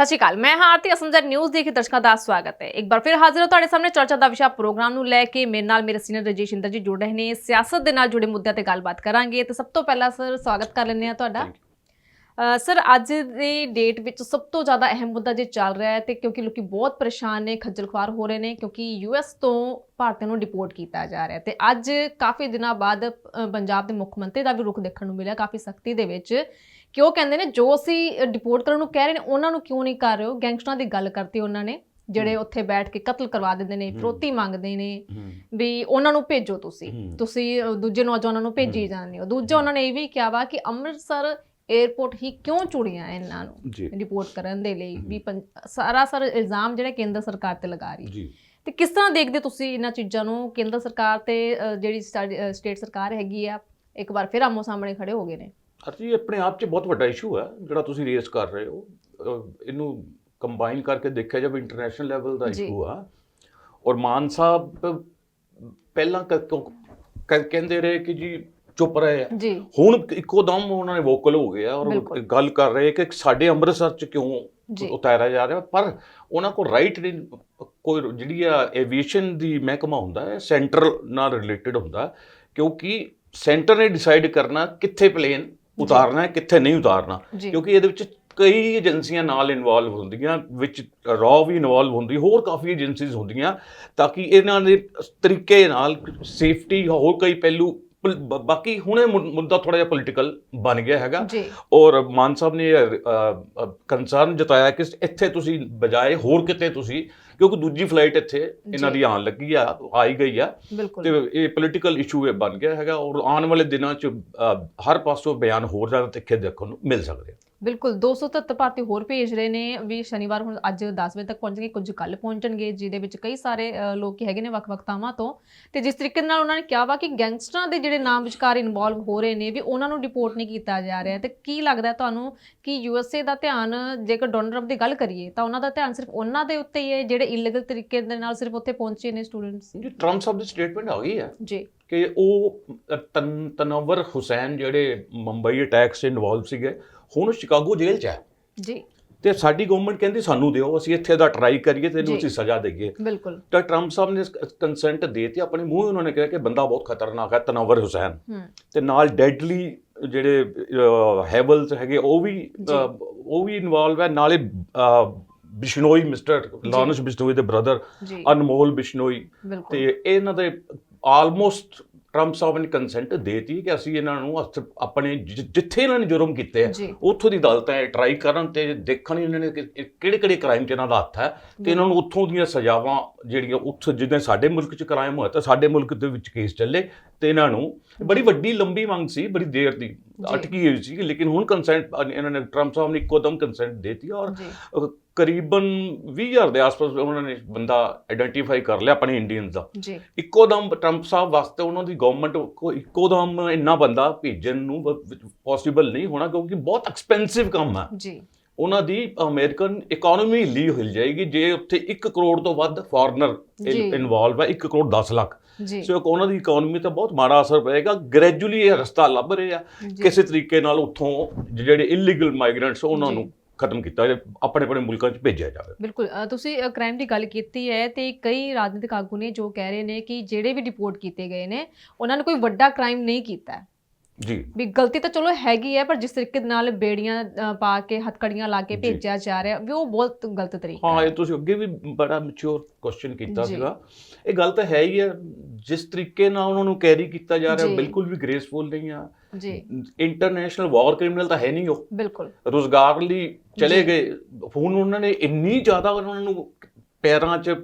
ਸਤਿ ਸ਼੍ਰੀ ਅਕਾਲ। ਮੈਂ ਹਾਂ ਆਰਤੀ ਅਸਮਝਰ ਨਿਊਜ਼ ਦੇਖ ਦਰਸ਼ਕਾਂ ਦਾ ਸਵਾਗਤ ਹੈ। ਇੱਕ ਵਾਰ ਫਿਰ ਹਾਜ਼ਰ ਹਾਂ ਤੁਹਾਡੇ ਸਾਹਮਣੇ ਚਰਚਾ ਦਾ ਵਿਸ਼ਾ ਪ੍ਰੋਗਰਾਮ ਨੂੰ ਲੈ ਕੇ। ਮੇਰੇ ਨਾਲ ਮੇਰੇ ਸੀਨੀਅਰ ਰਜੇਸ਼ ਇੰਦਰ ਜੀ ਜੁੜ ਰਹੇ ਨੇ। ਸਿਆਸਤ ਦੇ ਨਾਲ ਜੁੜੇ ਮੁੱਦਿਆਂ ਤੇ ਗੱਲਬਾਤ ਕਰਾਂਗੇ। ਤੇ ਸਭ ਤੋਂ ਪਹਿਲਾਂ ਸਰ ਸਵਾਗਤ ਕਰ ਲੈਂਦੇ ਹਾਂ ਤੁਹਾਡਾ। ਸਰ ਅੱਜ ਦੀ ਡੇਟ ਵਿੱਚ ਸਭ ਤੋਂ ਜ਼ਿਆਦਾ ਅਹਿਮ ਮੁੱਦਾ ਜੇ ਚੱਲ ਰਿਹਾ ਹੈ ਤੇ ਕਿਉਂਕਿ ਲੋਕੀ ਬਹੁਤ ਪਰੇਸ਼ਾਨ ਨੇ ਖੱਜਲ ਖੁਆਰ ਹੋ ਰਹੇ ਨੇ ਕਿਉਂਕਿ ਯੂਐਸ ਤੋਂ ਭਾਰਤੀਆਂ ਨੂੰ ਡਿਪੋਰਟ ਕੀਤਾ ਜਾ ਰਿਹਾ ਤੇ ਅੱਜ ਕਾਫੀ ਦਿਨਾਂ ਬਾਅਦ ਪੰਜਾਬ ਦੇ ਮੁੱਖ ਮੰਤਰੀ ਦਾ ਵੀ ਰੁਖ ਦੇਖਣ ਨੂੰ ਮਿਲਿਆ ਕਾਫੀ ਸਖਤੀ ਦੇ ਵਿੱਚ। ਕਿ ਉਹ ਕਹਿੰਦੇ ਨੇ ਜੋ ਅਸੀਂ ਡਿਪੋਰਟ ਕਰਨ ਨੂੰ ਕਹਿ ਰਹੇ ਨੇ ਉਹਨਾਂ ਨੂੰ ਕਿਉਂ ਨਹੀਂ ਕਰ ਰਹੇ ਹੋ? ਗੈਂਗਸਟਰਾਂ ਦੀ ਗੱਲ ਕਰਤੀ ਉਹਨਾਂ ਨੇ ਜਿਹੜੇ ਉੱਥੇ ਬੈਠ ਕੇ ਕਤਲ ਕਰਵਾ ਦਿੰਦੇ ਨੇ ਫਰੋਤੀ ਮੰਗਦੇ ਨੇ ਵੀ ਉਹਨਾਂ ਨੂੰ ਭੇਜੋ ਤੁਸੀਂ। ਤੁਸੀਂ ਦੂਜੇ ਨੌਜਵਾਨਾਂ ਨੂੰ ਭੇਜੀ ਜਾਂਦੇ ਹੋ। ਦੂਜਾ ਉਹਨਾਂ ਨੇ ਇਹ ਵੀ ਕਿਹਾ ਵਾ ਕਿ ਅੰਮ੍ਰਿਤਸਰ 에ਅਰਪੋਰਟ ਹੀ ਕਿਉਂ ਚੁਣਿਆ ਇਹਨਾਂ ਨੂੰ ਰਿਪੋਰਟ ਕਰਨ ਦੇ ਲਈ? ਵੀ ਸਾਰਾ ਸਾਰਾ ਇਲਜ਼ਾਮ ਜਿਹੜਾ ਕੇਂਦਰ ਸਰਕਾਰ ਤੇ ਲਗਾ ਰਹੀ ਜੀ। ਤੇ ਕਿਸ ਤਰ੍ਹਾਂ ਦੇਖਦੇ ਤੁਸੀਂ ਇਹਨਾਂ ਚੀਜ਼ਾਂ ਨੂੰ? ਕੇਂਦਰ ਸਰਕਾਰ ਤੇ ਜਿਹੜੀ ਸਟੇਟ ਸਰਕਾਰ ਹੈਗੀ ਆ ਇੱਕ ਵਾਰ ਫਿਰ ਆਮੋ ਸਾਹਮਣੇ ਖੜੇ ਹੋ ਗਏ ਨੇ। ਅਰਜੀ ਆਪਣੇ ਆਪ 'ਚ ਬਹੁਤ ਵੱਡਾ ਇਸ਼ੂ ਹੈ ਜਿਹੜਾ ਤੁਸੀਂ ਰੇਸ ਕਰ ਰਹੇ ਹੋ ਇਹਨੂੰ ਕੰਬਾਈਨ ਕਰਕੇ ਦੇਖਿਆ ਜਾਵੇ ਇੰਟਰਨੈਸ਼ਨਲ ਲੈਵਲ ਦਾ। ਇਸ਼ੂ ਆ ਔਰ ਮਾਨ ਸਾਹਿਬ ਪਹਿਲਾਂ ਕਹਿੰਦੇ ਰਹੇ ਕਿ ਜੀ ਚੁੱਪ ਰਹੇ ਆ ਹੁਣ ਇੱਕੋ ਦਮ ਉਹਨਾਂ ਨੇ ਵੋਕਲ ਹੋ ਗਏ ਆ ਔਰ। ਗੱਲ ਕਰ ਰਹੇ ਕਿ ਸਾਡੇ ਅੰਮ੍ਰਿਤਸਰ 'ਚ ਕਿਉਂ। ਉਤਾਰਿਆ ਜਾ ਰਿਹਾ ਪਰ ਉਹਨਾਂ ਕੋਲ ਰਾਈਟ ਨਹੀਂ ਕੋਈ ਜਿਹੜੀ ਆ ਐਵੀਏਸ਼ਨ ਦੀ ਮਹਿਕਮਾ ਹੁੰਦਾ ਹੈ ਸੈਂਟਰਲ ਨਾਲ ਰਿਲੇਟਡ ਹੁੰਦਾ ਕਿਉਂਕਿ ਸੈਂਟਰ ਨੇ ਡਿਸਾਈਡ ਕਰਨਾ ਕਿੱਥੇ ਪਲੇਨ ਉਤਾਰਨਾ ਹੈ ਕਿੱਥੇ ਨਹੀਂ ਉਤਾਰਨਾ। ਕਿਉਂਕਿ ਇਹਦੇ ਵਿੱਚ ਕਈ ਏਜੰਸੀਆਂ ਨਾਲ ਇਨਵੋਲਵ ਹੁੰਦੀਆਂ ਵਿੱਚ ਰॉ ਵੀ ਇਨਵੋਲਵ ਹੁੰਦੀ ਹੋਰ ਕਾਫੀ ਏਜੰਸੀਜ਼ ਹੁੰਦੀਆਂ ਤਾਂ ਕਿ ਇਹਨਾਂ ਦੇ ਤਰੀਕੇ ਨਾਲ ਸੇਫਟੀ ਹੋਰ ਕਈ ਪਹਿਲੂ ਪੁਲ- ਬ- ਬਾਕੀ ਹੁਣੇ ਮੁ- ਮੁੱਦਾ ਥੋੜਾ ਜਿਹਾ ਪੋਲੀਟੀਕਲ ਬਣ ਗਿਆ ਹੈਗਾ। ਜੀ। ਔਰ ਮਾਨ ਸਾਹਿਬ ਨੇ ਕੰਸਰਨ ਜਤਾਇਆ ਕਿ ਇੱਥੇ ਤੁਸੀਂ ਬਜਾਏ ਹੋਰ ਕਿਤੇ ਤੁਸੀਂ ਕਿਉਂਕਿ ਦੂਜੀ ਫਲਾਈਟ ਇੱਥੇ ਇਹਨਾਂ ਜੀ। ਦੀ ਆਉਣ ਲੱਗੀ ਆ ਆਈ ਗਈ ਆ। ਬਿਲਕੁਲ। ਤੇ ਇਹ ਪੋਲੀਟੀਕਲ ਇਸ਼ੂ ਇਹ ਬਣ ਗਿਆ ਹੈਗਾ ਔਰ ਆਉਣ ਵਾਲੇ ਦਿਨਾਂ 'ਚ ਅ, ਹਰ ਪਾਸੋਂ ਬਿਆਨ ਹੋਰ ਜ਼ਿਆਦਾ ਤਿੱਖੇ ਦੇਖਣ ਨੂੰ ਮਿਲ ਸਕਦੇ ਆ। ਬਿਲਕੁਲ 273 ਭਾਰਤੀ ਹੋਰ ਭੇਜ ਰਹੇ ਨੇ ਵੀ ਸ਼ਨੀਵਾਰ ਹੁਣ ਅੱਜ 10 ਵਜੇ ਤੱਕ ਪਹੁੰਚਣਗੇ ਕੁਝ ਕੱਲ ਪਹੁੰਚਣਗੇ ਜਿਹਦੇ ਵਿੱਚ ਕਈ ਸਾਰੇ ਲੋਕ ਹੈਗੇ ਨੇ ਵੱਖ-ਵੱਖ ਥਾਵਾਂ ਤੋਂ। ਤੇ ਜਿਸ ਤਰੀਕੇ ਨਾਲ ਉਹਨਾਂ ਨੇ ਕਿਹਾ ਵਾ ਕਿ ਗੈਂਗਸਟਰਾਂ ਦੇ ਜਿਹੜੇ ਨਾਮ ਵਿਚਕਾਰ ਇਨਵੋਲਵ ਹੋ ਰਹੇ ਨੇ ਵੀ ਉਹਨਾਂ ਨੂੰ ਡਿਪੋਰਟ ਨਹੀਂ ਕੀਤਾ ਜਾ ਰਿਹਾ ਤੇ ਕੀ ਲੱਗਦਾ ਤੁਹਾਨੂੰ ਕਿ ਯੂਐਸਏ ਦਾ ਧਿਆਨ ਜੇਕਰ ਡੋਨਲਡ ਟਰੰਪ ਦੀ ਗੱਲ ਕਰੀਏ ਤਾਂ ਉਹਨਾਂ ਦਾ ਧਿਆਨ ਸਿਰਫ ਉਹਨਾਂ ਦੇ ਉੱਤੇ ਹੀ ਹੈ ਜਿਹੜੇ ਇਲੀਗਲ ਤਰੀਕੇ ਦੇ ਨਾਲ ਸਿਰਫ ਉੱਥੇ ਪਹੁੰਚੇ ਨੇ ਸਟੂਡੈਂਟਸ ਜੀ ਟਰੰਪ ਸਾਹਿਬ ਦੀ ਸਟੇਟਮੈਂਟ ਆ ਗਈ ਹੈ ਜੀ। ਕਿ ਉਹ ਤਨ ਤਨਵਰ ਹੁਸੈਨ ਜਿਹੜੇ ਮੁੰਬਈ ਅਟੈਕ 'ਚ ਇਨਵੋਲਵ ਸੀਗੇ ਹੁਣ ਉਹ ਸ਼ਿਕਾਗੋ ਜੇਲ੍ਹ 'ਚ ਹੈ। ਜੀ। ਤੇ ਸਾਡੀ ਗਵਰਨਮੈਂਟ ਕਹਿੰਦੀ ਸਾਨੂੰ ਦਿਓ ਅਸੀਂ ਇੱਥੇ ਦਾ ਟਰਾਈ ਕਰੀਏ ਤੇ ਇਹਨੂੰ। ਅਸੀਂ ਸਜ਼ਾ ਦੇਈਏ। ਬਿਲਕੁਲ। ਤਾਂ ਟਰੰਪ ਸਾਹਿਬ ਨੇ ਕੰਸੈਂਟ ਦੇਤੀ ਆਪਣੇ ਮੂੰਹ ਉਹਨਾਂ ਨੇ ਕਿਹਾ ਕਿ ਬੰਦਾ ਬਹੁਤ ਖਤਰਨਾਕ ਹੈ ਤਨਵਰ ਹੁਸੈਨ। ਤੇ ਨਾਲ ਡੈਡਲੀ ਜਿਹੜੇ ਹੈਵਲਸ ਹੈਗੇ ਉਹ ਵੀ ਉਹ ਵੀ ਇਨਵੋਲਵ ਹੈ। ਨਾਲੇ ਬਿਸ਼ਨੋਈ ਮਿਸਟਰ ਲਾਰੈਂਸ ਬਿਸ਼ਨੋਈ ਦੇ ਬ੍ਰਦਰ ਅਨਮੋਲ ਬਿਸ਼ਨੋਈ। ਤੇ ਇਹਨਾਂ ਦੇ ਆਲਮੋਸਟ ਟਰੰਪ ਸਾਹਿਬ ਨੇ ਕੰਸੈਂਟ ਦੇਤੀ ਕਿ ਅਸੀਂ ਇਹਨਾਂ ਨੂੰ ਆਪਣੇ ਜਿੱਥੇ ਇਹਨਾਂ ਨੇ ਜੁਰਮ ਕੀਤੇ ਆ ਉੱਥੋਂ ਦੀ ਅਦਾਲਤਾਂ ਟਰਾਈ ਕਰਨ ਤੇ ਦੇਖਣ ਇਹਨਾਂ ਨੇ ਕਿਹੜੇ ਕਿਹੜੇ ਕ੍ਰਾਈਮ 'ਚ ਇਹਨਾਂ ਦਾ ਹੱਥ ਹੈ ਤੇ ਇਹਨਾਂ ਨੂੰ ਉੱਥੋਂ ਦੀਆਂ ਸਜ਼ਾਵਾਂ ਜਿਹੜੀਆਂ ਉੱਥੇ ਜਿੱਦਾਂ ਸਾਡੇ ਮੁਲਕ 'ਚ ਕ੍ਰਾਈਮ ਹੋਇਆ ਤਾਂ ਸਾਡੇ ਮੁਲਕ ਦੇ ਵਿੱਚ ਕੇਸ ਚੱਲੇ। ਤੇ ਇਹਨਾਂ ਨੂੰ ਬੜੀ ਵੱਡੀ ਲੰਬੀ ਮੰਗ ਸੀ ਬੜੀ ਦੇਰ ਦੀ ਅਟਕੀ ਹੋਈ ਸੀ ਲੇਕਿਨ ਹੁਣ ਕੰਸੈਂਟ ਇਹਨਾਂ ਨੇ ਟਰੰਪ ਸਾਹਿਬ ਨੇ ਇੱਕੋ ਦਮ ਕੰਸੈਂਟ ਦੇਤੀ ਔਰ ਕਰੀਬਨ 20000 ਦੇ ਆਸ-ਪਾਸ ਉਹਨਾਂ ਨੇ ਬੰਦਾ ਆਇਡੈਂਟੀਫਾਈ ਕਰ ਲਿਆ ਆਪਣੇ ਇੰਡੀਅਨਸ ਦਾ। ਜੀ। ਇੱਕੋ ਦਮ ਟਰੰਪ ਸਾਹਿਬ ਵਾਸਤੇ ਉਹਨਾਂ ਦੀ ਗਵਰਨਮੈਂਟ ਕੋ ਇੱਕੋ ਦਮ ਇੰਨਾ ਬੰਦਾ ਭੇਜਣ ਨੂੰ ਪੋਸੀਬਲ ਨਹੀਂ ਹੋਣਾ ਕਿਉਂਕਿ ਬਹੁਤ ਐਕਸਪੈਂਸਿਵ ਕੰਮ ਹੈ। ਜੀ। ਉਹਨਾਂ ਦੀ ਅਮਰੀਕਨ ਇਕਨੋਮੀ ਲਈ ਹਿਲ ਜਾਏਗੀ ਜੇ ਉੱਥੇ 1 ਕਰੋੜ ਤੋਂ ਵੱਧ ਫੋਰਨਰ। ਇਨਵੋਲਵ ਹੈ 1 ਕਰੋੜ 10 ਲੱਖ ਸੋ ਉਹਨਾਂ ਦੀ ਇਕਨੋਮੀ ਤੇ ਬਹੁਤ ਮਾੜਾ ਅਸਰ ਪਏਗਾ ਗ੍ਰੈਜੂਅਲੀ ਇਹ ਰਸਤਾ ਲੱਭ ਰਹੇ ਆ। ਕਿਸੇ ਤਰੀਕੇ ਨਾਲ ਉੱਥੋਂ ਜਿਹੜੇ ਇਲੀਗਲ ਮਾਈਗ੍ਰੈਂਟਸ ਉਹਨਾਂ। ਨੂੰ ਖਤਮ ਕੀਤਾ ਜਾਵੇ ਆਪਣੇ ਆਪਣੇ ਮੁਲਕਾਂ 'ਚ ਭੇਜਿਆ ਜਾਵੇ ਬਿਲਕੁਲ ਤੁਸੀਂ ਕ੍ਰਾਈਮ ਦੀ ਗੱਲ ਕੀਤੀ ਹੈ ਤੇ ਕਈ ਰਾਜਨੀਤਿਕ ਆਗੂ ਨੇ ਜੋ ਕਹਿ ਰਹੇ ਨੇ ਕਿ ਜਿਹੜੇ ਵੀ ਡਿਪੋਰਟ ਕੀਤੇ ਗਏ ਨੇ ਉਹਨਾਂ ਨੇ ਕੋਈ ਵੱਡਾ ਕ੍ਰਾਈਮ ਨਹੀਂ ਕੀਤਾ। ਜੀ ਵੀ ਗਲਤੀ ਤਾਂ ਚਲੋ ਹੈਗੀ ਹੈ ਪਰ ਜਿਸ ਤਰੀਕੇ ਦੇ ਨਾਲ ਬੇੜੀਆਂ ਅ, ਪਾ ਕੇ ਹੱਥਕੜੀਆਂ ਲਾ ਕੇ ਜੀ। ਭੇਜਿਆ ਜਾ ਰਿਹਾ ਵੀ ਉਹ ਬਹੁਤ ਗਲਤ ਤਰੀਕਾ ਹਾਂ ਇਹ ਤੁਸੀਂ ਅੱਗੇ ਵੀ ਬੜਾ ਮੈਚੁਰ ਕੁਐਸਚਨ ਕੀਤਾ ਜੀ। ਸੀਗਾ ਇਹ ਗੱਲ ਤਾਂ ਹੈ ਹੀ ਹੈ ਜਿਸ ਤਰੀਕੇ ਨਾਲ ਉਹਨਾਂ ਨੂੰ ਕੈਰੀ ਕੀਤਾ ਜਾ ਰਿਹਾ ਜੀ। ਬਿਲਕੁਲ ਵੀ ਗ੍ਰੇਸਫੁਲ ਨਹੀਂ ਆ ਜੀ ਇੰਟਰਨੈਸ਼ਨਲ ਵਾਰ ਕ੍ਰਿਮੀਨਲ ਤਾਂ ਹੈ ਨਹੀਂ ਉਹ ਬਿਲਕੁਲ ਰੋਜ਼ਗਾਰ ਲਈ ਚਲੇ ਜੀ। ਗਏ ਹੁਣ ਉਹਨਾਂ ਨੇ ਇੰਨੀ ਜ਼ਿਆਦਾ ਉਹਨਾਂ ਨੂੰ ਪੈਰਾਂ 'ਚ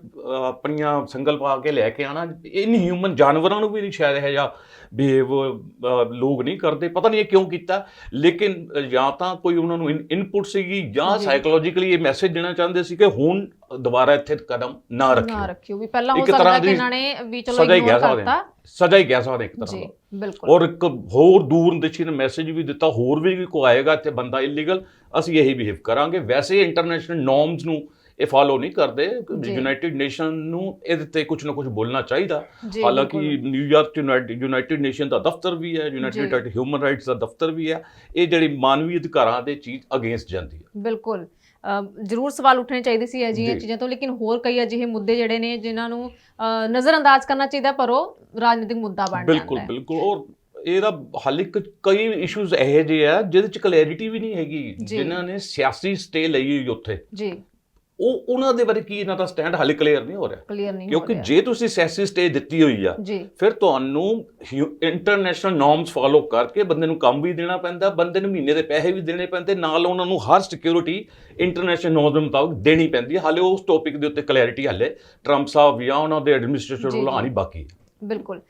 ਆਪਣੀਆਂ ਸੰਗਲ ਪਾ ਕੇ ਲੈ ਕੇ ਆਣਾ। ਇਨ ਹਿਊਮਨ ਜਾਨਵਰਾਂ ਨੂੰ ਵੀ ਨਹੀਂ ਸ਼ਾਇਦ ਇਹ ਜਿਹਾ ਬਿਹੇਵ ਲੋਕ ਨਹੀਂ ਕਰਦੇ। ਪਤਾ ਨਹੀਂ ਇਹ ਕਿਉਂ ਕੀਤਾ। ਲੇਕਿਨ ਜਾਂ ਤਾਂ ਕੋਈ ਉਹਨਾਂ ਨੂੰ ਇਨਪੁਟ ਸੀਗੀ ਜਾਂ ਜੀ। ਸਾਈਕੋਲੋਜੀਕਲੀ ਇਹ ਮੈਸੇਜ ਦੇਣਾ ਚਾਹੁੰਦੇ ਸੀ ਕਿ ਹੁਣ ਦੁਬਾਰਾ ਇੱਥੇ ਕਦਮ ਨਾ ਨਾ ਰੱਖਿਓ। ਰੱਖਿਓ। ਵੀ ਪਹਿਲਾਂ ਹੋ ਸਕਦਾ ਕਿ ਇਹਨਾਂ ਨੇ ਵੀ ਚਲੋ ਸਜ਼ਾ ਹੀ ਇਗਨੋਰ ਕਰਤਾ। ਸਜ਼ਾ ਹੀ ਕਹਿ ਸਕਦੇ ਇੱਕ ਤਰ੍ਹਾਂ ਜੀ ਦਾ। ਬਿਲਕੁਲ। ਔਰ ਇੱਕ ਹੋਰ ਦੂਰ ਦਿਸ਼ੀ ਨੇ ਮੈਸੇਜ ਵੀ ਦਿੱਤਾ ਹੋਰ ਵੀ ਕੋ ਆਏਗਾ ਇੱਥੇ ਬੰਦਾ ਇਲੀਗਲ ਅਸੀਂ ਇਹੀ ਬਿਹੇਵ ਕਰਾਂਗੇ। ਵੈਸੇ ਇੰਟਰਨੈਸ਼ਨਲ ਨੋਰਮਸ ਨੂੰ ਇਹ ਫਾਲੋ ਨਹੀਂ ਕਰਦੇ। ਯੂਨਾਈਟਿਡ ਨੇਸ਼ਨ ਨੂੰ ਇਹਦੇ ਤੇ ਕੁਝ ਨਾ ਕੁਝ ਬੋਲਣਾ ਚਾਹੀਦਾ ਹਾਲਾਂਕਿ। ਨਿਊਯਾਰਕ ਯੂਨਾਈਟਿਡ ਨੇਸ਼ਨ ਦਾ ਦਫ਼ਤਰ ਵੀ ਹੈ ਯੂਨਾਈਟਿਡ। ਹਿਊਮਨ ਰਾਈਟਸ ਦਾ ਦਫ਼ਤਰ ਵੀ ਹੈ ਇਹ ਜਿਹੜੀ ਮਾਨਵੀ ਅਧਿਕਾਰਾਂ ਦੇ ਚੀਜ਼ ਅਗੇਂਸਟ ਜਾਂਦੀ ਹੈ ਬਿਲਕੁਲ ਜ਼ਰੂਰ ਸਵਾਲ ਉੱਠਣੇ ਚਾਹੀਦੇ ਸੀ ਅਜਿਹੀਆਂ। ਚੀਜ਼ਾਂ ਤੋਂ ਲੇਕਿਨ ਹੋਰ ਕਈ ਅਜਿਹੇ ਮੁੱਦੇ ਜਿਹੜੇ ਨੇ ਜਿਨ੍ਹਾਂ ਨੂੰ ਨਜ਼ਰਅੰਦਾਜ਼ ਕਰਨਾ ਚਾਹੀਦਾ ਪਰ ਉਹ ਰਾਜਨੀਤਿਕ ਮੁੱਦਾ ਬਣ ਜਾਂਦਾ ਬਿਲਕੁਲ ਹੈ ਬਿਲਕੁਲ ਔਰ ਇਹਦਾ ਹਾਲੇ ਕ- ਕਈ ਇਸ਼ੂਜ਼ ਇਹੋ ਜਿਹੇ ਆ ਜਿਹਦੇ ਚ ਕਲੈਰਿਟੀ ਵੀ ਨਹੀਂ ਹੈਗੀ। ਜਿਨ੍ਹਾਂ ਨੇ ਸਿਆਸੀ ਸਟੇ ਲਈ ਹੋਈ ਉੱਥੇ ਜੀ ਉਹ ਉਹਨਾਂ ਦੇ ਬਾਰੇ ਕੀ ਇਹਨਾਂ ਦਾ ਸਟੈਂਡ ਹਾਲੇ ਕਲੀਅਰ ਨਹੀਂ ਹੋ ਰਿਹਾ ਕਲੀਅਰ ਨਹੀਂ ਕਿਉਂਕਿ। ਜੇ ਤੁਸੀਂ ਸਿਆਸੀ ਸਟੇ ਦਿੱਤੀ ਹੋਈ ਆ ਫਿਰ ਤੁਹਾਨੂੰ ਇੰਟਰਨੈਸ਼ਨਲ ਨਾਰਮਸ ਫਾਲੋ ਕਰਕੇ ਬੰਦੇ ਨੂੰ ਕੰਮ ਵੀ ਦੇਣਾ ਪੈਂਦਾ ਬੰਦੇ ਨੂੰ ਮਹੀਨੇ ਦੇ ਪੈਸੇ ਵੀ ਦੇਣੇ ਪੈਂਦੇ ਨਾਲ ਉਹਨਾਂ ਨੂੰ ਹਰ ਸਿਕਿਉਰਿਟੀ ਇੰਟਰਨੈਸ਼ਨਲ ਨਾਰਮਸ ਦੇ ਮੁਤਾਬਕ ਦੇਣੀ ਪੈਂਦੀ ਹੈ ਹਾਲੇ ਉਸ ਟੌਪਿਕ ਦੇ ਉੱਤੇ ਕਲੈਰਿਟੀ ਹਾਲੇ ਟਰੰਪ ਸਾਹਿਬ ਜਾਂ ਉਹਨਾਂ ਦੇ ਐਡਮਿਨਿਸਟ੍ਰੇਸ਼ਨ ਜੀ। ਆਣੀ ਬਾਕੀ ਹੈ ਬਿਲਕੁਲ।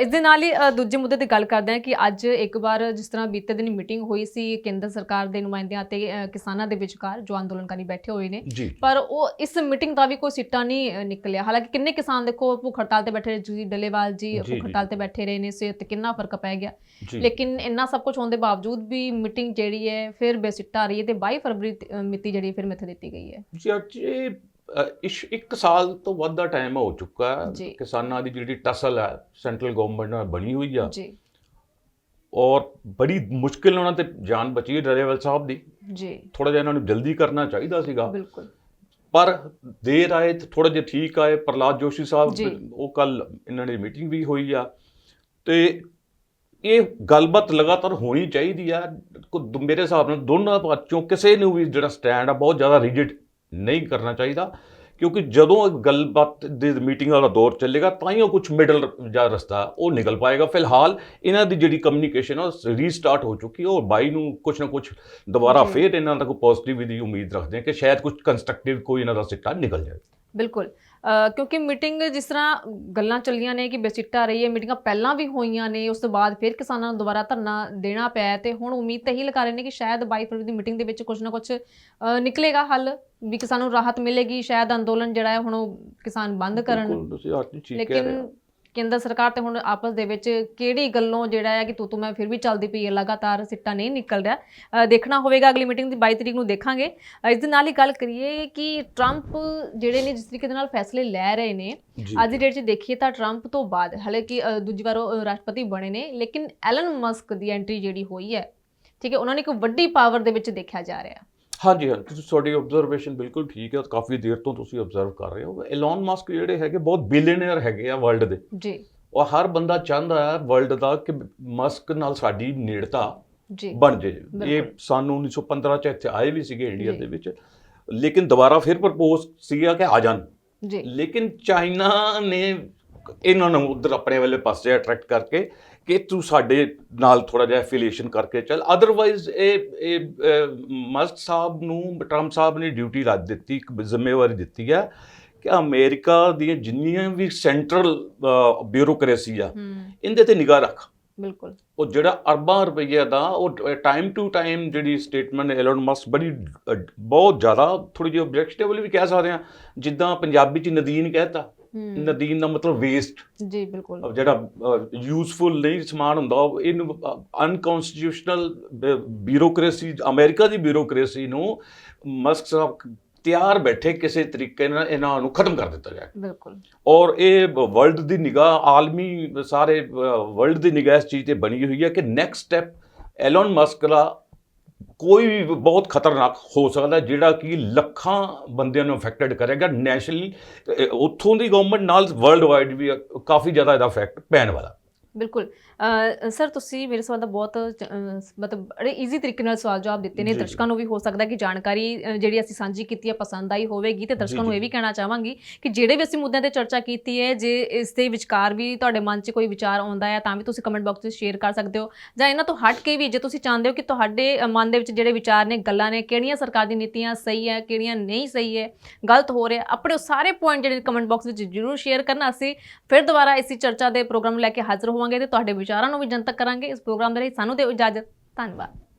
ਇਸ ਦੇ ਨਾਲ ਹੀ ਦੂਜੇ ਮੁੱਦੇ ਤੇ ਗੱਲ ਕਰਦੇ ਹਾਂ ਕਿ ਅੱਜ ਇੱਕ ਵਾਰ ਜਿਸ ਤਰ੍ਹਾਂ ਬੀਤੇ ਦਿਨ ਮੀਟਿੰਗ ਹੋਈ ਸੀ ਕੇਂਦਰ ਸਰਕਾਰ ਦੇ ਨੁਮਾਇੰਦਿਆਂ ਤੇ ਕਿਸਾਨਾਂ ਦੇ ਵਿਚਕਾਰ ਜੋ ਅੰਦੋਲਨਕਾਰੀ ਬੈਠੇ ਹੋਏ ਨੇ। ਪਰ ਉਹ ਇਸ ਮੀਟਿੰਗ ਦਾ ਵੀ ਕੋਈ ਸਿੱਟਾ ਨਹੀਂ ਨਿਕਲਿਆ। ਹਾਲਾਂਕਿ ਕਿੰਨੇ ਕਿਸਾਨ ਦੇਖੋ ਭੁੱਖ ਹੜਤਾਲ ਤੇ ਬੈਠੇ ਜੀ ਡੱਲੇਵਾਲ ਜੀ ਭੁੱਖ। ਹੜਤਾਲ ਤੇ ਬੈਠੇ ਰਹੇ ਨੇ ਸੇ ਤੇ ਕਿੰਨਾ ਫ਼ਰਕ ਪੈ ਗਿਆ। ਲੇਕਿਨ ਇੰਨਾ ਸਭ ਕੁਝ ਹੋਣ ਦੇ ਬਾਵਜੂਦ ਵੀ ਮੀਟਿੰਗ ਜਿਹੜੀ ਹੈ ਫਿਰ ਬੇਸਿੱਟਾ ਰਹੀ ਹੈ ਤੇ 22 ਫਰਵਰੀ ਮਿਤੀ ਜਿਹੜੀ ਫਿਰ ਮਿੱਥੇ ਦਿੱਤੀ ਗਈ ਹੈ। ਜੀ ਇੱਕ ਸਾਲ ਤੋਂ ਵੱਧ ਦਾ ਟਾਈਮ ਹੋ ਚੁੱਕਾ। ਹੈ। ਕਿਸਾਨਾਂ ਦੀ ਜਿਹੜੀ ਟਸਲ ਹੈ ਸੈਂਟਰਲ ਗਵਰਨਮੈਂਟ ਨਾਲ ਬਣੀ ਹੋਈ ਆ। ਜੀ। ਔਰ ਬੜੀ ਮੁਸ਼ਕਿਲ ਉਹਨਾਂ ਤੇ ਜਾਨ ਬਚੀ ਹੈ ਡਰੇਵਲ ਸਾਹਿਬ ਦੀ। ਜੀ। ਥੋੜਾ ਜਿਹਾ ਇਹਨਾਂ ਨੂੰ ਜਲਦੀ ਕਰਨਾ ਚਾਹੀਦਾ ਸੀਗਾ। ਬਿਲਕੁਲ। ਪਰ ਦੇਰ ਆਏ ਤੇ ਥੋੜਾ ਜਿਹਾ ਠੀਕ ਆਏ। ਪ੍ਰਲਾਦ ਜੋਸ਼ੀ। ਸਾਹਿਬ ਉਹ ਕੱਲ ਇਹਨਾਂ ਦੀ ਮੀਟਿੰਗ ਵੀ ਹੋਈ ਆ। ਤੇ ਇਹ ਗੱਲਬਾਤ ਲਗਾਤਾਰ ਹੋਣੀ ਚਾਹੀਦੀ ਆ। ਮੇਰੇ ਹਿਸਾਬ ਨਾਲ ਦੋਨਾਂ ਪਾਸੋਂ ਕਿਸੇ ਨੂੰ ਵੀ ਜਿਹੜਾ ਸਟੈਂਡ ਆ ਬਹੁਤ ਜ਼ਿਆਦਾ ਰਿਜਿਡ ਨਹੀਂ ਕਰਨਾ ਚਾਹੀਦਾ ਕਿਉਂਕਿ ਜਦੋਂ ਗੱਲਬਾਤ ਦੇ ਮੀਟਿੰਗ ਵਾਲਾ ਦੌਰ ਚੱਲੇਗਾ ਤਾਂ ਹੀ ਉਹ ਕੁਝ ਮਿਡਲ ਜਾਂ ਰਸਤਾ ਉਹ ਨਿਕਲ ਪਾਏਗਾ। ਫਿਲਹਾਲ ਇਹਨਾਂ ਦੀ ਜਿਹੜੀ ਕਮਿਊਨੀਕੇਸ਼ਨ ਆ ਉਹ ਰੀਸਟਾਰਟ ਹੋ ਚੁੱਕੀ ਹੈ ਔਰ ਬਾਈ ਨੂੰ ਕੁਝ ਨਾ ਕੁਝ ਦੁਬਾਰਾ। ਫੇਰ ਇਹਨਾਂ ਦਾ ਕੋਈ ਪੋਜ਼ਿਟਿਵ ਦੀ ਉਮੀਦ ਰੱਖਦੇ ਹਾਂ ਕਿ ਸ਼ਾਇਦ ਕੁਝ ਕੰਸਟਰਕਟਿਵ ਕੋਈ ਇਹਨਾਂ ਦਾ ਸਿੱਟਾ ਨਿਕਲ ਜਾਏ। ਬਿਲਕੁਲ। ਕਿਉਂਕਿ ਮੀਟਿੰਗ ਜਿਸ ਤਰ੍ਹਾਂ ਗੱਲਾਂ ਚੱਲੀਆਂ ਨੇ ਕਿ ਬੇਸਿੱਟਾ ਰਹੀ ਹੈ ਮੀਟਿੰਗਾਂ ਪਹਿਲਾਂ ਵੀ ਹੋਈਆਂ ਨੇ ਉਸ ਤੋਂ ਬਾਅਦ ਫਿਰ ਕਿਸਾਨਾਂ ਨੂੰ ਦੁਬਾਰਾ ਧਰਨਾ ਦੇਣਾ ਪਿਆ ਹੈ ਤੇ ਹੁਣ ਉਮੀਦ ਤਾਂ ਇਹੀ ਲਗਾ ਰਹੇ ਨੇ ਕਿ ਸ਼ਾਇਦ 22 ਫਰਵਰੀ ਦੀ ਮੀਟਿੰਗ ਦੇ ਵਿੱਚ ਕੁਝ ਨਾ ਕੁਝ ਨਿਕਲੇਗਾ ਹੱਲ ਵੀ ਕਿਸਾਨਾਂ ਨੂੰ ਰਾਹਤ ਮਿਲੇਗੀ ਸ਼ਾਇਦ ਅੰਦੋਲਨ ਜਿਹੜਾ ਹੈ ਹੁਣ ਉਹ ਕਿਸਾਨ ਬੰਦ ਕਰਨ। ਤੁਸੀਂ ਆਪ ਠੀਕ ਕਹਿ ਰਹੇ ਹੋ। ਲੇਕਿਨ ਕੇਂਦਰ ਸਰਕਾਰ ਤੇ ਹੁਣ ਆਪਸ ਦੇ ਵਿੱਚ ਕਿਹੜੀ ਗੱਲੋਂ ਜਿਹੜਾ ਹੈ ਕਿ ਤੂੰ ਤੂੰ ਮੈਂ ਫਿਰ ਵੀ ਚੱਲਦੀ ਪਈ ਹੈ ਲਗਾਤਾਰ ਸਿੱਟਾ ਨਹੀਂ ਨਿਕਲ ਰਿਹਾ। ਦੇਖਣਾ ਹੋਵੇਗਾ ਅਗਲੀ ਮੀਟਿੰਗ ਦੀ 22 ਤਰੀਕ ਨੂੰ ਦੇਖਾਂਗੇ। ਇਸ ਦੇ ਨਾਲ ਹੀ ਗੱਲ ਕਰੀਏ ਕਿ ਟਰੰਪ ਜਿਹੜੇ ਨੇ ਜਿਸ ਤਰੀਕੇ ਦੇ ਨਾਲ ਫੈਸਲੇ ਲੈ ਰਹੇ ਨੇ ਅੱਜ ਦੀ ਡੇਟ 'ਚ ਦੇਖੀਏ ਤਾਂ ਟਰੰਪ ਤੋਂ ਬਾਅਦ ਹਾਲਾਂਕਿ ਦੂਜੀ ਵਾਰ ਉਹ ਰਾਸ਼ਟਰਪਤੀ ਬਣੇ ਨੇ ਲੇਕਿਨ ਐਲਨ ਮਸਕ ਦੀ ਐਂਟਰੀ ਜਿਹੜੀ ਹੋਈ ਹੈ ਠੀਕ ਹੈ ਉਹਨਾਂ ਨੇ ਇੱਕ ਵੱਡੀ ਪਾਵਰ ਦੇ ਵਿੱਚ ਦੇਖਿਆ ਜਾ ਰਿਹਾ। ਹਾਂਜੀ ਹਾਂ ਤੁਸੀਂ ਤੁਹਾਡੀ ਆਬਜ਼ਰਵੇਸ਼ਨ ਬਿਲਕੁਲ ਠੀਕ ਹੈ ਕਾਫੀ ਦੇਰ ਤੋਂ ਤੁਸੀਂ ਆਬਜ਼ਰਵ ਕਰ ਰਹੇ ਹੋ। ਐਲਨ ਮਸਕ ਜਿਹੜੇ ਹੈਗੇ ਬਹੁਤ ਬਿਲੀਅਨਰ ਹੈਗੇ ਆ ਵਰਲਡ ਦੇ। ਜੀ। ਉਹ ਹਰ ਬੰਦਾ ਚਾਹੁੰਦਾ ਹੈ ਵਰਲਡ ਦਾ ਕਿ ਮਸਕ ਨਾਲ ਸਾਡੀ ਨੇੜਤਾ ਜੀ। ਬਣ ਜੇ ਇਹ। ਸਾਨੂੰ 1915 ਚ ਇੱਥੇ ਆਏ ਵੀ ਸੀਗੇ ਇੰਡੀਆ। ਦੇ ਵਿੱਚ। ਲੇਕਿਨ ਦੁਬਾਰਾ ਫਿਰ ਪ੍ਰਪੋਜ਼ ਸੀਗਾ ਕਿ ਆ ਜਾਣ। ਜੀ। ਲੇਕਿਨ ਚਾਈਨਾ ਨੇ ਇਹਨਾਂ ਨੂੰ ਉਧਰ ਆਪਣੇ ਵਾਲੇ ਪਾਸੇ ਅਟਰੈਕਟ ਕਰਕੇ ਕਿ ਤੂੰ ਸਾਡੇ ਨਾਲ ਥੋੜਾ ਜਿਹਾ ਐਫੀਲੀਏਸ਼ਨ ਕਰਕੇ ਚੱਲ। ਅਦਰਵਾਈਜ਼ ਇਹ ਇਹ ਮਸਕ ਸਾਹਿਬ ਨੂੰ ਟਰੰਪ ਸਾਹਿਬ ਨੇ ਡਿਊਟੀ ਰੱਖ ਦਿੱਤੀ ਇੱਕ ਜ਼ਿੰਮੇਵਾਰੀ ਦਿੱਤੀ ਹੈ ਕਿ ਅਮਰੀਕਾ ਦੀਆਂ ਜਿੰਨੀਆਂ ਵੀ ਸੈਂਟਰਲ ਬਿਊਰੋਕ੍ਰੇਸੀ ਆ ਇਹਦੇ ਤੇ ਨਿਗਾਹ ਰੱਖ। ਬਿਲਕੁਲ। ਉਹ ਜਿਹੜਾ ਅਰਬਾਂ ਰੁਪਈਆ ਦਾ ਉਹ ਟਾਈਮ ਟੂ ਟਾਈਮ ਜਿਹੜੀ ਸਟੇਟਮੈਂਟ ਐਲਨ ਮਸਕ ਬੜੀ ਬਹੁਤ ਜ਼ਿਆਦਾ ਥੋੜੀ ਜਿਹੀ ਆਬਜੈਕਟੇਬਲ ਵੀ ਕਹਿ ਸਕਦੇ ਆ। ਜਿੱਦਾਂ ਪੰਜਾਬੀ ਚ ਨਦੀਨ ਕਹਿਤਾ ਨਦੀਨ ਦਾ ਮਤਲਬ ਵੇਸਟ ਜੀ ਬਿਲਕੁਲ। ਜਿਹੜਾ ਯੂਜ਼ਫੁਲ ਨਹੀਂ ਸਮਾਨ ਹੁੰਦਾ ਉਹ ਇਹਨੂੰ ਅਨਕਨਸਟੀਟਿਊਸ਼ਨਲ ਬਿਊਰੋਕ੍ਰੇਸੀ ਅਮਰੀਕਾ ਦੀ ਬਿਊਰੋਕ੍ਰੇਸੀ ਨੂੰ ਮਸਕ ਸਾਹਿਬ ਤਿਆਰ ਬੈਠੇ ਕਿਸੇ ਤਰੀਕੇ ਨਾਲ ਇਹਨਾਂ ਨੂੰ ਖਤਮ ਕਰ ਦਿੱਤਾ ਜਾਏ। ਬਿਲਕੁਲ। ਔਰ ਇਹ ਵਰਲਡ ਦੀ ਨਿਗਾਹ ਆਲਮੀ ਸਾਰੇ ਵਰਲਡ ਦੀ ਨਿਗਾਹ ਇਸ ਚੀਜ਼ ਤੇ ਬਣੀ ਹੋਈ ਹੈ ਕਿ ਨੈਕਸਟ ਸਟੈਪ ਐਲਨ ਮਸਕ ਦਾ ਕੋਈ ਵੀ ਬਹੁਤ ਖਤਰਨਾਕ ਹੋ ਸਕਦਾ ਜਿਹੜਾ ਕਿ ਲੱਖਾਂ ਬੰਦਿਆਂ ਨੂੰ ਅਫੈਕਟਡ ਕਰੇਗਾ ਨੈਸ਼ਨਲੀ ਉੱਥੋਂ ਦੀ ਗਵਰਨਮੈਂਟ ਨਾਲ ਵਰਲਡ ਵਾਈਡ ਵੀ ਕਾਫੀ ਜ਼ਿਆਦਾ ਇਹਦਾ ਇਫੈਕਟ ਪੈਣ ਵਾਲਾ। ਬਿਲਕੁਲ। ਸਰ ਤੁਸੀਂ ਮੇਰੇ ਸਵਾਲ ਦਾ ਬਹੁਤ ਚ- ਮਤਲਬ ਬੜੇ ਈਜ਼ੀ ਤਰੀਕੇ ਨਾਲ ਸਵਾਲ ਜਵਾਬ ਦਿੱਤੇ ਨੇ। ਦਰਸ਼ਕਾਂ ਨੂੰ ਵੀ ਹੋ ਸਕਦਾ ਕਿ ਜਾਣਕਾਰੀ ਜਿਹੜੀ ਅਸੀਂ ਸਾਂਝੀ ਕੀਤੀ ਹੈ ਪਸੰਦ ਆਈ ਹੋਵੇਗੀ ਤੇ ਦਰਸ਼ਕਾਂ ਨੂੰ। ਇਹ ਵੀ ਕਹਿਣਾ ਚਾਹਾਂਗੀ ਕਿ ਜਿਹੜੇ ਵੀ ਅਸੀਂ ਮੁੱਦਿਆਂ ਤੇ ਚਰਚਾ ਕੀਤੀ ਹੈ ਜੇ ਇਸ ਦੇ ਵਿਚਕਾਰ ਵੀ ਤੁਹਾਡੇ ਮਨ 'ਚ ਕੋਈ ਵਿਚਾਰ ਆਉਂਦਾ ਹੈ ਤਾਂ ਵੀ ਤੁਸੀਂ ਕਮੈਂਟ ਬਾਕਸ ਵਿੱਚ ਸ਼ੇਅਰ ਕਰ ਸਕਦੇ ਹੋ। ਜਾਂ ਇਹਨਾਂ ਤੋਂ ਹਟ ਕੇ ਵੀ ਜੇ ਤੁਸੀਂ ਚਾਹੁੰਦੇ ਹੋ ਕਿ ਤੁਹਾਡੇ ਮਨ ਦੇ ਵਿੱਚ ਜਿਹੜੇ ਵਿਚਾਰ ਨੇ ਗੱਲਾਂ ਨੇ ਕਿਹੜੀਆਂ ਸਰਕਾਰ ਦੀ ਨੀਤੀਆਂ ਸਹੀ ਹੈ ਕਿਹੜੀਆਂ ਨਹੀਂ ਸਹੀ ਹੈ ਗਲਤ ਹੋ ਰਿਹਾ ਆਪਣੇ ਉਹ ਸਾਰੇ ਪੁਆਇੰਟ ਜਿਹੜੇ ਕਮੈਂਟ ਬਾਕਸ ਵਿੱਚ ਜਰੂਰ ਸ਼ੇਅਰ ਕਰਨਾ। ਅਸੀਂ ਫਿਰ ਦੁਬਾਰਾ ਇਸੇ ਚਰਚਾ ਦੇ ਪ੍ਰੋਗਰਾਮ ਨੂੰ ਲੈ ਕੇ ਹਾਜ਼ਰ ਹੋਵਾਂਗੇ ਤੇ ਤੁਹਾਡੇ ਵਿਚਾਰਾਂ ਨੂੰ ਵੀ ਜਨਤਕ ਕਰਾਂਗੇ। ਇਸ ਪ੍ਰੋਗਰਾਮ ਦੇ ਲਈ ਸਾਨੂੰ ਦਿਓ ਇਜਾਜ਼ਤ। ਧੰਨਵਾਦ।